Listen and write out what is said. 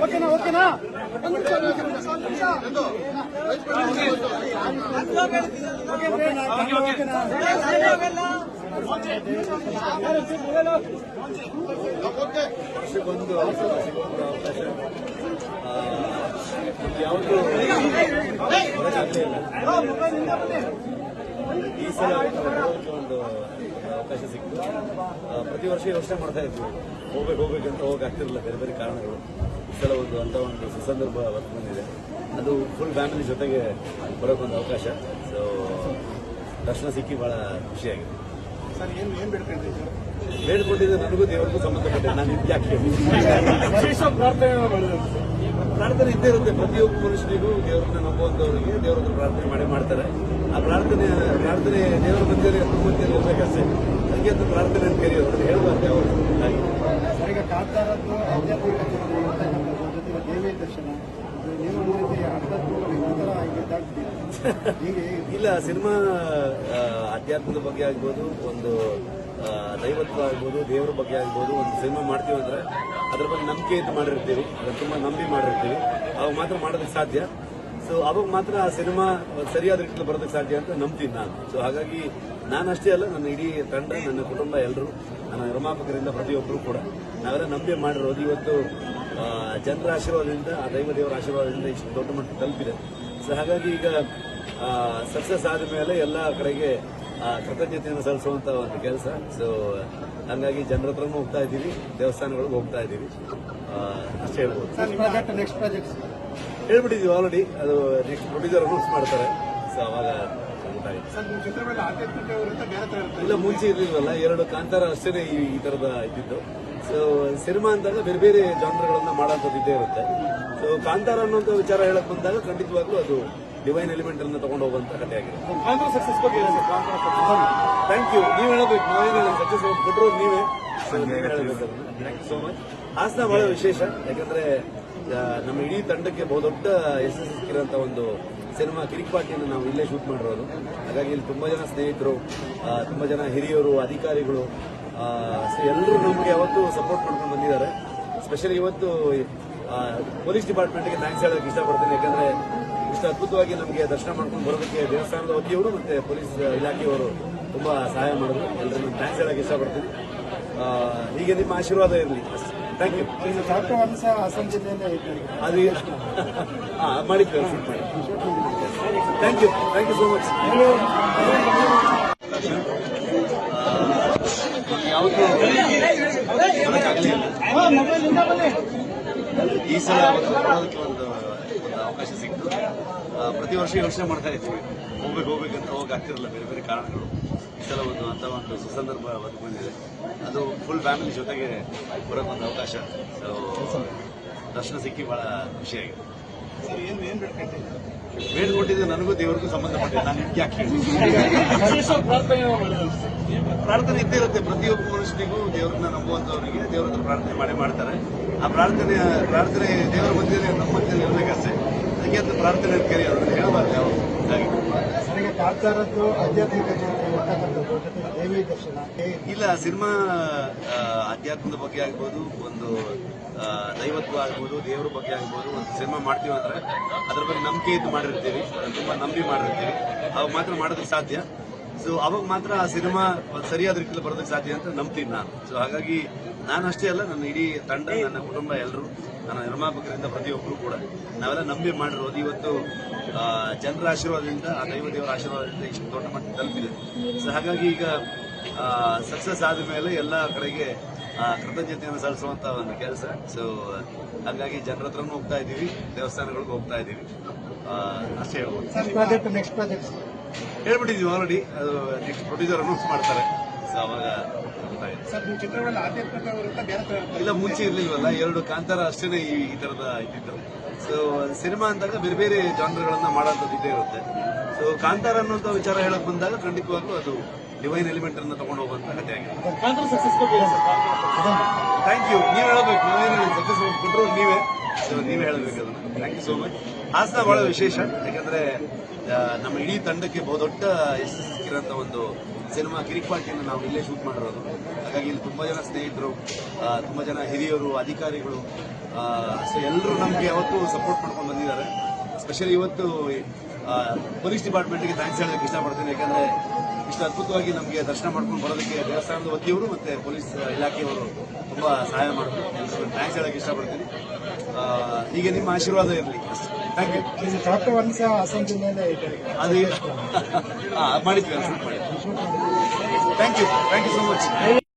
ಓಕೆನಾ ಓಕೆನಾ ವರ್ಷಕ್ಕೊಂದು ಈ ಸಲ ಒಂದು ಅವಕಾಶ ಸಿಕ್ತು ಪ್ರತಿ ವರ್ಷ ಯೋಚನೆ ಮಾಡ್ತಾ ಇದ್ವಿ ಹೋಗ್ಬೇಕು ಹೋಗ್ಬೇಕಂತ ಹೋಗಕ್ ಆಗ್ತಿರಲಿಲ್ಲ ಬೇರೆ ಬೇರೆ ಕಾರಣಗಳು ಈ ಸಲ ಒಂದು ಅಂತ ಒಂದು ಸುಸಂದರ್ಭ ಹೊತ್ತು ಬಂದಿದೆ ಅದು ಫುಲ್ ಫ್ಯಾಮಿಲಿ ಜೊತೆಗೆ ಬರೋಕ್ಕೊಂದು ಅವಕಾಶ ಸೊ ದರ್ಶನ ಸಿಕ್ಕಿ ಬಹಳ ಖುಷಿಯಾಗಿದೆ ಸರ್ ಏನು ಏನ್ ಬೇಡ್ಕೊಂಡಿದ್ದೀವಿ ಬೇಡ್ಕೊಂಡಿದ್ದು ನನಗೂ ದೇವರಿಗೂ ನಾನು ಯಾಕೆ? ವಿಶೇಷ ಪ್ರಾರ್ಥನೆ ಪ್ರಾರ್ಥನೆ ಇದ್ದೇ ಇರುತ್ತೆ. ಪ್ರತಿಯೊಬ್ಬ ಮನುಷ್ಯನಿಗೂ ದೇವರನ್ನ ನಂಬುವಂತವರಿಗೆ ದೇವರನ್ನ ಪ್ರಾರ್ಥನೆ ಮಾಡಿ ಮಾಡ್ತಾರೆ. ಆ ಪ್ರಾರ್ಥನೆ ಪ್ರಾರ್ಥನೆ ದೇವರ ಮಧ್ಯದಲ್ಲಿ ಮಧ್ಯದಲ್ಲಿ ಇರಬೇಕಷ್ಟೇ. ಅದಕ್ಕೆ ಅಂತ ಪ್ರಾರ್ಥನೆ ಅಂತ ಕರೆಯೋದು ಹೇಳುವಂತೆ ಹೇಳಬಾರ್ದು ಯಾವಾಗ ಹಾಗೆ ಸರ್ ಈಗ ಕಾಂತಾರದ್ದು ಆಧ್ಯಾತ್ಮಿಕ ಚಿತ್ರಣ ಇರ್ತಕ್ಕಂಥದ್ದು ಜೊತೆಗೆ ದೇವಿ ದರ್ಶನ ಇದು ನೀವು ಒಂದು ರೀತಿ ಆಧ್ಯಾತ್ಮಿಕ ಇನ್ನಿತರ ಈಗ ಇದಾಗ್ತಿದೆ ಹೀಗೆ ಇಲ್ಲ, ಸಿನಿಮಾ ಅಧ್ಯಾತ್ಮದ ಬಗ್ಗೆ ಆಗ್ಬೋದು, ಒಂದು ದೈವತ್ವ ಆಗ್ಬೋದು, ದೇವರ ಬಗ್ಗೆ ಆಗ್ಬೋದು, ಒಂದು ಸಿನಿಮಾ ಮಾಡ್ತೀವಿ ಅಂದ್ರೆ ಅದ್ರ ಬಗ್ಗೆ ನಂಬಿಕೆ ಇದ್ದು ಮಾಡಿರ್ತೀವಿ. ಅದನ್ನ ತುಂಬಾ ನಂಬಿ ಮಾಡಿರ್ತೀವಿ. ಅವಾಗ ಮಾತ್ರ ಮಾಡೋದಕ್ಕೆ ಸಾಧ್ಯ. ಸೊ ಅವಾಗ ಮಾತ್ರ ಆ ಸಿನಿಮಾ ಸರಿಯಾದ ರೀತಿಯಲ್ಲಿ ಬರೋದಕ್ಕೆ ಸಾಧ್ಯ ಅಂತ ನಂಬ್ತೀನಿ ನಾನು. ಸೊ ಹಾಗಾಗಿ ನಾನು ಅಷ್ಟೇ ಅಲ್ಲ, ನನ್ನ ಇಡೀ ತಂಡ, ನನ್ನ ಕುಟುಂಬ ಎಲ್ಲರೂ ನನ್ನ ನಿರ್ಮಾಪಕರಿಂದ ಪ್ರತಿಯೊಬ್ಬರು ಕೂಡ ನಾವೆಲ್ಲ ನಂಬಿ ಮಾಡಿರೋದು ಇವತ್ತು ಜನರ ಆಶೀರ್ವಾದದಿಂದ, ಆ ದೈವ ದೇವರ ಆಶೀರ್ವಾದದಿಂದ ಇಷ್ಟು ದೊಡ್ಡ ಮಟ್ಟ ತಲುಪಿದೆ. ಸೊ ಹಾಗಾಗಿ ಈಗ ಸಕ್ಸಸ್ ಆದ ಮೇಲೆ ಎಲ್ಲ ಕಡೆಗೆ ಕೃತಜ್ಞತೆಯನ್ನು ಸಲ್ಲಿಸುವಂತ ಒಂದು ಕೆಲಸ. ಸೊ ಹಂಗಾಗಿ ಜನರ ಹತ್ರನೂ ಹೋಗ್ತಾ ಇದ್ದೀವಿ ದೇವಸ್ಥಾನಗಳಿಗೆ ಹೋಗ್ತಾ ಇದ್ದೀವಿ. ಅಷ್ಟೇ ಹೇಳ್ಬೋದು. ಹೇಳ್ಬಿಟ್ಟಿದ್ದೀವಿ ಆಲ್ರೆಡಿ ಅದು ನೆಕ್ಸ್ಟ್ ಪ್ರೊಡ್ಯೂಸರ್ ಅನೌನ್ಸ್ ಮಾಡ್ತಾರೆ. ಸೊ ಅವಾಗ ಇಲ್ಲ ಮುಂಚೆ ಇರ್ಲಿಲ್ವಲ್ಲ ಎರಡು ಕಾಂತಾರ ಅಷ್ಟೇ ಈ ಈ ತರದ ಇದ್ದಿದ್ದು. ಸೊ ಸಿನಿಮಾ ಅಂದಾಗ ಬೇರೆ ಬೇರೆ ಜಾನ್ರಗಳನ್ನ ಮಾಡೋಂಥದ್ದು ಇದ್ದೇ ಇರುತ್ತೆ. ಸೊ ಕಾಂತಾರ ಅನ್ನೋಂಥ ವಿಚಾರ ಹೇಳಕ್ ಬಂದಾಗ ಖಂಡಿತವಾಗ್ಲೂ ಅದು ಡಿವೈನ್ ಎಲಿಮೆಂಟ್ ಅನ್ನ ತಗೊಂಡು ಹೋಗುವಂತ ಕಥೆ ಆಗಿದೆ. ಸಕ್ಸಸ್ ಬಗ್ಗೆ ಥ್ಯಾಂಕ್ ಯು ನೀವು ಹೇಳಬೇಕು ನಾವೇನು ಸಕ್ಸಸ್ ಕೊಟ್ಟರು ನೀವೇ. Thank you so much Hassan ಬಹಳ ವಿಶೇಷ. ಯಾಕಂದ್ರೆ ನಮ್ಮ ಇಡೀ ತಂಡಕ್ಕೆ ಬಹುದೊಡ್ಡ ಯಶಸ್ಸು ಸಿಕ್ಕಿರೋಂಥ ಒಂದು ಸಿನಿಮಾ ಕಿರಿಕ್ ಪಾರ್ಟಿಯನ್ನು ನಾವು ಇಲ್ಲೇ ಶೂಟ್ ಮಾಡಿರೋದು. ಹಾಗಾಗಿ ಇಲ್ಲಿ ತುಂಬಾ ಜನ ಸ್ನೇಹಿತರು ತುಂಬಾ ಜನ ಹಿರಿಯರು ಅಧಿಕಾರಿಗಳು ಸೊ ಎಲ್ಲರೂ ನಮಗೆ ಯಾವತ್ತೂ ಸಪೋರ್ಟ್ ಮಾಡ್ಕೊಂಡು ಬಂದಿದ್ದಾರೆ. ಸ್ಪೆಷಲಿ ಇವತ್ತು ಪೊಲೀಸ್ ಡಿಪಾರ್ಟ್ಮೆಂಟ್ಗೆ ಥ್ಯಾಂಕ್ಸ್ ಹೇಳೋಕೆ ಇಷ್ಟಪಡ್ತೀನಿ ಯಾಕಂದ್ರೆ ಇಷ್ಟು ಅದ್ಭುತವಾಗಿ ನಮಗೆ ದರ್ಶನ ಮಾಡ್ಕೊಂಡು ಬರೋದಕ್ಕೆ ದೇವಸ್ಥಾನದ ವತಿಯವರು ಮತ್ತೆ ಪೊಲೀಸ್ ಇಲಾಖೆಯವರು ತುಂಬಾ ಸಹಾಯ ಮಾಡಿದ್ರು ಎಲ್ಲರಿಗೂ ಥ್ಯಾಂಕ್ಸ್ ಹೇಳೋಕೆ ಇಷ್ಟಪಡ್ತೀನಿ ಹೀಗೆ ನಿಮ್ಮ ಆಶೀರ್ವಾದ ಇರಲಿ ಥ್ಯಾಂಕ್ ಯು ಹಾಸನ ಅದು ಮಾಡಿದ್ವಿ ಮಾಡಿ thank you thank you so much ಯಾವುದು. ಈ ಸಲ ಒಂದು ಒಂದು ಅವಕಾಶ ಸಿಕ್ತು ಪ್ರತಿ ವರ್ಷ ಯೋಚನೆ ಮಾಡ್ತಾ ಇದ್ವಿ ಹೋಗ್ಬೇಕು ಹೋಗ್ಬೇಕಂತ ಹೋಗಿ ಆಗ್ತಿರಲಿಲ್ಲ ಬೇರೆ ಬೇರೆ ಕಾರಣಗಳು. ಈ ಸಲ ಒಂದು ಅಂತ ಒಂದು ಸುಸಂದರ್ಭ ಒದಗಿ ಬಂದಿದೆ. ಅದು ಫುಲ್ ಫ್ಯಾಮಿಲಿ ಜೊತೆಗೆ ಬರೋಕೆ ಒಂದು ಅವಕಾಶ. ಸೊ ದರ್ಶನ ಸಿಕ್ಕಿ ಬಹಳ ಖುಷಿಯಾಗಿದೆ. ಸರ್, ಏನು ಏನು ಬೇಡ್ಕೊಂಡಿದ್ದು ನನಗೂ ದೇವರಿಗೂ ಸಂಬಂಧಪಟ್ಟಿದೆ. ನಾನು ನಿಮ್ಗೆ ಯಾಕೆ ಹೇಳಿ? ಪ್ರಾರ್ಥನೆ ಇದ್ದೇ ಇರುತ್ತೆ. ಪ್ರತಿಯೊಬ್ಬ ಮನುಷ್ಯನಿಗೂ ದೇವರನ್ನ ನಂಬುವಂತವರಿಗೆ ದೇವರ ಹತ್ರ ಪ್ರಾರ್ಥನೆ ಮಾಡಿ ಮಾಡ್ತಾರೆ. ಆ ಪ್ರಾರ್ಥನೆ ಪ್ರಾರ್ಥನೆ ದೇವರ ಮಧ್ಯದಲ್ಲಿ ನಮ್ಮ ಮಧ್ಯದಲ್ಲಿ ಇರಬೇಕಷ್ಟೇ ಅದಕ್ಕೆ ಅಂತ ಪ್ರಾರ್ಥನೆ ಅಂತ ಕರೆಯೋದು ಹೇಳಬಾರ್ದು ಯಾವ ಹಾಗೆ. ಸರ್ ಈಗ ಇಲ್ಲ, ಸಿನಿಮಾ ಅಧ್ಯಾತ್ಮದ ಬಗ್ಗೆ ಆಗ್ಬೋದು, ಒಂದು ದೈವತ್ವ ಆಗ್ಬೋದು, ದೇವರ ಬಗ್ಗೆ ಆಗ್ಬೋದು, ಒಂದು ಸಿನಿಮಾ ಮಾಡ್ತೀವಿ ಅಂದ್ರೆ ಅದ್ರ ಬಗ್ಗೆ ನಂಬಿಕೆ ಇದ್ದು ಮಾಡಿರ್ತೀವಿ ತುಂಬಾ ನಂಬಿ ಮಾಡಿರ್ತೀವಿ. ಅವಾಗ ಮಾತ್ರ ಮಾಡೋದಕ್ಕೆ ಸಾಧ್ಯ. ಸೊ ಅವಾಗ ಮಾತ್ರ ಆ ಸಿನಿಮಾ ಸರಿಯಾದ ರೀತಿಯಲ್ಲಿ ಬರೋದಕ್ಕೆ ಸಾಧ್ಯ ಅಂತ ನಂಬ್ತೀನಿ ನಾನು. ಸೊ ಹಾಗಾಗಿ ನಾನು ಅಷ್ಟೇ ಅಲ್ಲ, ನನ್ನ ಇಡೀ ತಂಡ, ನನ್ನ ಕುಟುಂಬ ಎಲ್ಲರೂ ನನ್ನ ನಿರ್ಮಾಪಕರಿಂದ ಪ್ರತಿಯೊಬ್ಬರು ಕೂಡ ನಾವೆಲ್ಲ ನಂಬಿ ಮಾಡಿರೋದು. ಇವತ್ತು ಜನರ ಆಶೀರ್ವಾದದಿಂದ, ಆ ದೈವ ದೇವರ ಆಶೀರ್ವಾದದಿಂದ ಇಷ್ಟು ದೊಡ್ಡ ಮಟ್ಟ ತಲುಪಿದೆ. ಸೊ ಹಾಗಾಗಿ ಈಗ ಸಕ್ಸಸ್ ಆದ ಮೇಲೆ ಎಲ್ಲ ಕಡೆಗೆ ಕೃತಜ್ಞತೆಯನ್ನು ಸಲ್ಲಿಸುವಂತ ಒಂದು ಕೆಲಸ. ಸೊ ಹಾಗಾಗಿ ಜನರ ಹತ್ರನೂ ಹೋಗ್ತಾ ಇದ್ದೀವಿ, ದೇವಸ್ಥಾನಗಳಿಗೆ ಹೋಗ್ತಾ ಇದ್ದೀವಿ. ಅಷ್ಟೇ ಹೇಳ್ಬೋದು. ಹೇಳ್ಬಿಟ್ಟಿದ್ದೀವಿ ಆಲ್ರೆಡಿ ಅದು ನೆಕ್ಸ್ಟ್ ಪ್ರೊಡ್ಯೂಸರ್ ಅನೌನ್ಸ್ ಮಾಡ್ತಾರೆ. ಸೊ ಅವಾಗ ಗೊತ್ತಾಗುತ್ತೆ ಸರ್ ನಿಮ್ಮ ಚಿತ್ರಗಳಲ್ಲಿ ಆಧ್ಯಾತ್ಮಿಕ ಬೇರೆ ತರ ಇಲ್ಲ ಮುಂಚೆ ಇರ್ಲಿಲ್ವಲ್ಲ? ಎರಡು ಕಾಂತಾರ ಅಷ್ಟೇನೆ ಈ ತರದ ಇದ್ದಿದ್ದು. ಸೊ ಸಿನಿಮಾ ಅಂದಾಗ ಬೇರೆ ಬೇರೆ ಜಾನ್ರ್ಗಳನ್ನ ಮಾಡೋಂಥದ್ದು ಇದ್ದೇ ಇರುತ್ತೆ. ಸೊ ಕಾಂತಾರ ಅನ್ನುವಂಥ ವಿಚಾರ ಹೇಳಕ್ ಬಂದಾಗ ಖಂಡಿತವಾಗ್ಲೂ ಅದು ಡಿವೈನ್ ಎಲಿಮೆಂಟ್ ಅನ್ನ ತಗೊಂಡು ಹೋಗುವಂತ ಕಥೆ ಆಗಿದೆ. ಥ್ಯಾಂಕ್ ಯು ನೀವು ಹೇಳಬೇಕು. ನಾವೇನು ಸಕ್ಸಸ್ ಕೊಟ್ಟರು ನೀವೇ. So, ನೀವು ಹೇಳಬೇಕು thank you so much Hassan ಬಹಳ ವಿಶೇಷ. ಯಾಕಂದ್ರೆ ನಮ್ಮ ಇಡೀ ತಂಡಕ್ಕೆ ಬಹುದೊಡ್ಡ ಯಶಸ್ಸು ಸಿಕ್ಕಿರೋಂಥ ಒಂದು ಸಿನಿಮಾ ಕಿರಿಕ್ ಪಾರ್ಟಿಯನ್ನು ನಾವು ಇಲ್ಲೇ ಶೂಟ್ ಮಾಡಿರೋದು. ಹಾಗಾಗಿ ಇಲ್ಲಿ ತುಂಬಾ ಜನ ಸ್ನೇಹಿತರು ತುಂಬ ಜನ ಹಿರಿಯರು ಅಧಿಕಾರಿಗಳು ಸೊ ಎಲ್ಲರೂ ನಮಗೆ ಯಾವತ್ತೂ ಸಪೋರ್ಟ್ ಮಾಡ್ಕೊಂಡು ಬಂದಿದ್ದಾರೆ. ಸ್ಪೆಷಲಿ ಇವತ್ತು ಪೊಲೀಸ್ ಡಿಪಾರ್ಟ್ಮೆಂಟ್ಗೆ ಥ್ಯಾಂಕ್ಸ್ ಹೇಳೋದಕ್ಕೆ ಇಷ್ಟಪಡ್ತೀನಿ. ಯಾಕಂದ್ರೆ ಇಷ್ಟು ಅದ್ಭುತವಾಗಿ ನಮಗೆ ದರ್ಶನ ಮಾಡ್ಕೊಂಡು ಬರೋದಕ್ಕೆ ದೇವಸ್ಥಾನದ ವತಿಯವರು ಮತ್ತೆ ಪೊಲೀಸ್ ಇಲಾಖೆಯವರು ತುಂಬಾ ಸಹಾಯ ಮಾಡಿದ್ರು. ಥ್ಯಾಂಕ್ಸ್ ಹೇಳೋಕೆ ಇಷ್ಟಪಡ್ತೀನಿ. ಹೀಗೆ ನಿಮ್ಮ ಆಶೀರ್ವಾದ ಇರಲಿ. ಥ್ಯಾಂಕ್ ಯು ಡಾಕ್ಟರ್ ವರ್ಷ ಹಾಸನ ಜಿಲ್ಲೆಯಲ್ಲೇ ಇದೆ ಅದು ಮಾಡಿದ್ವಿ thank you thank you so much